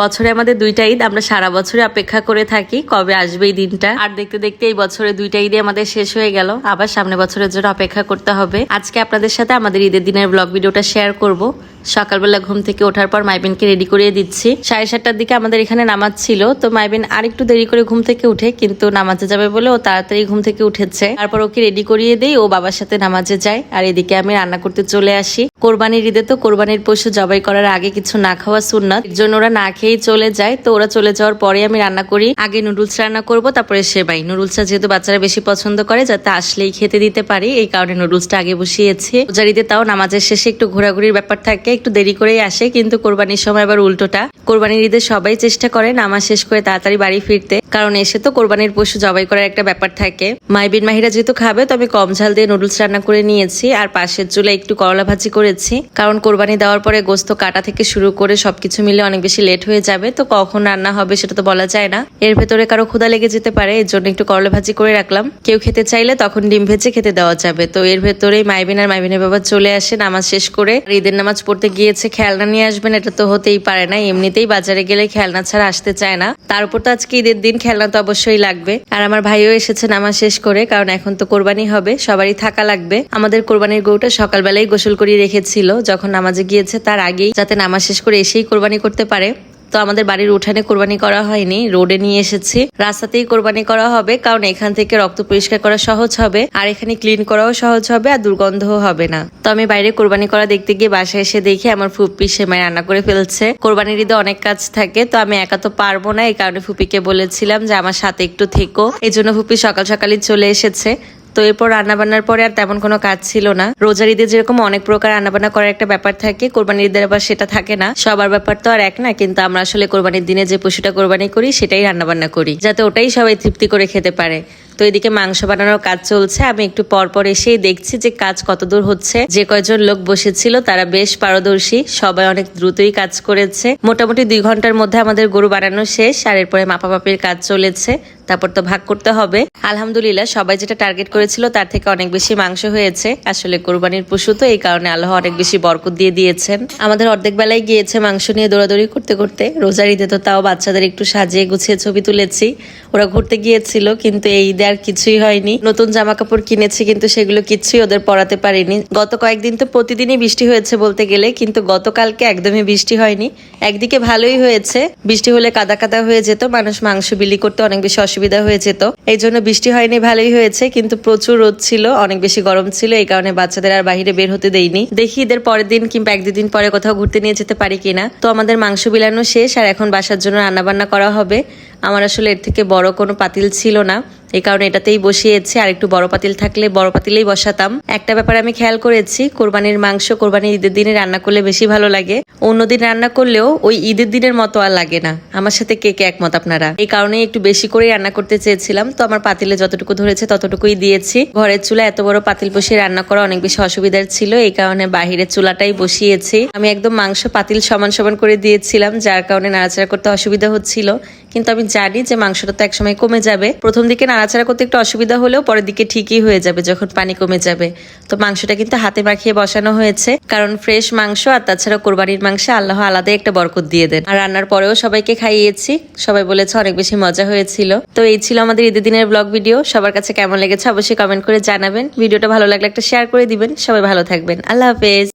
বছরে আমাদের দুইটা ঈদ, আমরা সারা বছরে অপেক্ষা করে থাকি কবে আসবে এই দিনটা। আর দেখতে দেখতে এই বছরে দুইটা ঈদে আমাদের শেষ হয়ে গেল। আবার সামনে বছরের জন্য অপেক্ষা করতে হবে। আজকে আপনাদের সাথে আমাদের ঈদের দিনের ব্লগ ভিডিওটা শেয়ার করব। সকালবেলা ঘুম থেকে ওঠার পর মাইবিনকে রেডি করিয়ে দিচ্ছি। সাড়ে সাতটার দিকে আমাদের এখানে নামাজ ছিল, তো মাইবিন আরেকটু দেরি করে ঘুম থেকে উঠে কিন্তু নামাজে যাবে বলে ও তাড়াতাড়ি ঘুম থেকে উঠেছে। তারপর ওকে রেডি করিয়ে দেই, ও বাবার সাথে নামাজে যায়। আর এদিকে আমি রান্না করতে চলে আসি। কোরবানির ঈদে তো কোরবানির পশু জবাই করার আগে কিছু না খাওয়া সুন্নাত। এর জন্য ওরা না খেয়েই চলে যায়, তো ওরা চলে যাওয়ার পরে আমি রান্না করি। আগে নুডলস রান্না করব, তারপরে সেবাই। নুডলসটা যেহেতু বাচ্চারা বেশি পছন্দ করে, যাতে আসলেই খেতে দিতে পারি, এই কারণে নুডলসটা আগে বসিয়েছি। রোজার ঈদে তাও নামাজের শেষে একটু ঘোরাঘুরির ব্যাপার থাকে একটু দেরি করেই আসে, কিন্তু কোরবানির সময় আবার উল্টোটা। কোরবানির ঈদে সবাই চেষ্টা করে নামাজ শেষ করে তাড়াতাড়ি বাড়ি ফিরতে, কারণ এসে তো কোরবানির পশু জবাই করার একটা ব্যাপার থাকে। মাইবিন মাহিরা যেহেতু খাবে, তো আমি কম ঝাল দিয়ে নুডলস রান্না করে নিয়েছি, আর পাশের চুলে একটু করলা ভাজি করেছি। কারণ কোরবানি দেওয়ার পরে গোস্ত কাটা থেকে শুরু করে সবকিছু মিলে অনেক বেশি লেট হয়ে যাবে, তো কখন রান্না হবে সেটা তো বলা যায় না। এর ভেতরে কারও ক্ষুদা লেগে যেতে পারে, এর জন্য একটু করলা ভাজি করে রাখলাম। কেউ খেতে চাইলে তখন ডিম ভেজে খেতে দেওয়া যাবে, তো এর ভেতরেই মাইবিন আর মাইবিনের বাবা চলে আসে নামাজ শেষ করে ঈদের নামাজ পড়তে গিয়েছে, খেলনা নিয়ে আসবেন, এটা তো হতেই পারে না। এমনিতেই বাজারে গেলে খেলনা ছাড়া আসতে চায় না। তার উপর তো আজকে ঈদের দিন খেলনা তো অবশ্যই লাগবে। আর আমার ভাইও এসেছে নামা শেষ করে, কারণ এখন তো কোরবানি হবে, সবারই থাকা লাগবে। আমাদের কোরবানির গরুটা সকালবেলায় গোসল করিয়ে রেখেছিল। যখন নামাজে গিয়েছে, তার আগেই যাতে নামা শেষ করে এসেই কোরবানি করতে পারে। তো আমাদের বাড়ির উঠানে কোরবানি করা হয়নি, রোডে নিয়ে এসেছি। রাস্তাতেই কোরবানি করা হবে, কারণ এখান থেকে রক্ত পরিষ্কার করা সহজ হবে, আর এখানে ক্লিন করাও সহজ হবে, আর দুর্গন্ধও হবে না। তো আমি বাইরে কোরবানি করা দেখতে গিয়ে বাসায় এসে দেখি আমার ফুপি সেমাই রান্না করে ফেলছে। কোরবানির ঈদে অনেক কাজ থাকে, তো আমি একা তো পারব না, এই কারণে ফুপিকে বলেছিলাম যে আমার সাথে একটু থেকো। এই জন্য ফুপি সকাল সকালই চলে এসেছে। তো এরপর রান্নাবান্নার পরে আর তেমন কোনো কাজ ছিল না। রোজার ঈদে যেরকম অনেক প্রকার রান্নাবান্না করার একটা ব্যাপার থাকে, কোরবানির ঈদের আবার সেটা থাকে না। সবার ব্যাপার তো আর এক না, কিন্তু আমরা আসলে কোরবানির দিনে যে পশুটা কোরবানি করি, সেটাই রান্নাবান্না করি, যাতে ওটাই সবাই তৃপ্তি করে খেতে পারে। তো এদিকে মাংস বানানোর কাজ চলছে। আমি একটু পর পর এসেই দেখছি যে কাজ কতদূর হচ্ছে। যে কয়জন লোক বসেছিল তারা বেশ পারদর্শী। সবাই অনেক দ্রুতই কাজ করেছে। মোটামুটি দুই ঘণ্টার মধ্যে আমাদের গরু বানানো শেষ, আর এরপরে মাপামাপির কাজ চলেছে। তারপর তো ভাগ করতে হবে। আলহামদুলিল্লাহ, সবাই যেটা টার্গেট করেছিল তার থেকে অনেক বেশি মাংস হয়েছে। আসলে কোরবানির পশু তো, এই কারণে আল্লাহ অনেক বেশি বরকত দিয়ে দিয়েছেন। আমাদের অর্ধেক বেলায় গিয়েছে মাংস নিয়ে দৌড়াদৌড়ি করতে করতে। রোজার ঈদে তো তাও বাচ্চাদের একটু সাজিয়ে গুছিয়ে ছবি তুলেছি। ওরা ঘুরতে গিয়েছিল, কিন্তু এই ঈদে আর কিছুই হয়নি। নতুন জামা কাপড় কিনেছি, কিন্তু সেগুলো কিছুই ওদের পরাতে পারিনি। গত কয়েকদিন তো প্রতিদিনই বৃষ্টি হয়েছে বলতে গেলে, কিন্তু গতকালকে একদমই বৃষ্টি হয়নি। একদিকে ভালোই হয়েছে, বৃষ্টি হলে কাদা কাদা হয়ে যেত, মানুষ মাংস বিলি করতে অনেক বেশি অসুবিধা হয়ে যেত। এই জন্য বৃষ্টি হয়নি, ভালোই হয়েছে, কিন্তু প্রচুর রোদ ছিল, অনেক বেশি গরম ছিল, এই কারণে বাচ্চাদের আর বাইরে বের হতে দেইনি। দেখি ঈদের পরের দিন কিংবা এক দুদিন পরে কোথাও ঘুরতে নিয়ে যেতে পারি কিনা। তো আমাদের মাংস বিলানো শেষ, আর এখন বাসার জন্য রান্নাবান্না করা হবে। আমার আসলে এর থেকে বড় কোনো পাতিল ছিল না। এই কারণে এটাতেই বসিয়েছি। আর একটু বড় পাতিল থাকলে বড় পাতিলেই বসাতাম। একটা ব্যাপার আমি খেয়াল করেছি, কোরবানির মাংস, কোরবানির ঈদের দিনে রান্না করলে বেশি ভালো লাগে। অন্যদিন রান্না করলেও ওই ঈদের দিনের মতো আর লাগে না। আমার সাথে কে কে একমত আপনারা? এই কারণে একটু বেশি করে রান্না করতে চেয়েছিলাম। তো আমার পাতিলে যতটুকু ধরেছে ততটুকুই দিয়েছি। ঘরের চুলা এত বড় পাতিল বসিয়ে রান্না করা অনেক বেশি অসুবিধার ছিল। এই কারণে বাহিরের চুলাটাই বসিয়েছি। আমি একদম মাংস, পাতিল সমান সমান করে দিয়েছিলাম, যার কারণে নাড়াচাড়া করতে অসুবিধা হচ্ছিল। কিন্তু আমি জানি যে মাংসটা তো একসময় কমে যাবে। প্রথম দিকে নাড়াচাড়া করতে একটু অসুবিধা হলেও পরের দিকে ঠিকই হয়ে যাবে যখন পানি কমে যাবে। তো মাংসটা কিন্তু হাতে মাখিয়ে বসানো হয়েছে। কারণ ফ্রেশ মাংস আর তাছাড়া কোরবানির মাংসে আল্লাহ আলাদাই একটা বরকত দিয়ে দেন। আর রান্নার পরেও সবাইকে খাইয়েছি। সবাই বলেছে অনেক বেশি মজা হয়েছিল। তো এই ছিল আমাদের ঈদের দিনের ব্লগ ভিডিও। সবার কাছে কেমন লেগেছে অবশ্যই কমেন্ট করে জানাবেন। ভিডিওটা ভালো লাগলে একটা শেয়ার করে দিবেন। সবাই ভালো থাকবেন। আল্লাহ হাফেজ।